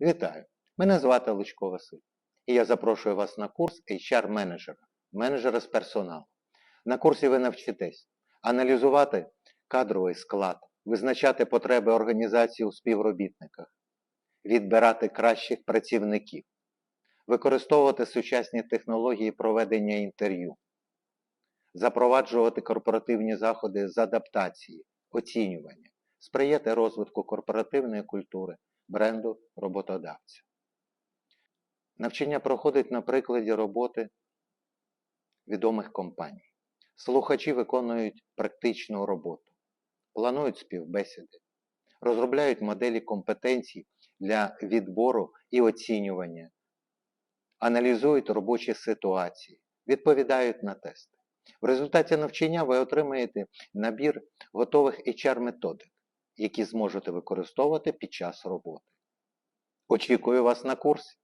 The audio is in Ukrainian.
Вітаю! Мене звати Лучко Василь. І я запрошую вас на курс HR-менеджера, менеджера з персоналу. На курсі ви навчитесь аналізувати кадровий склад, визначати потреби організації у співробітниках, відбирати кращих працівників, використовувати сучасні технології проведення інтерв'ю, запроваджувати корпоративні заходи з адаптації, оцінювання, сприяти розвитку корпоративної культури, бренду роботодавця. Навчання проходить на прикладі роботи відомих компаній. Слухачі виконують практичну роботу, планують співбесіди, розробляють моделі компетенцій для відбору і оцінювання, аналізують робочі ситуації, відповідають на тести. В результаті навчання ви отримаєте набір готових HR-методик, які зможете використовувати під час роботи. Очікую вас на курсі.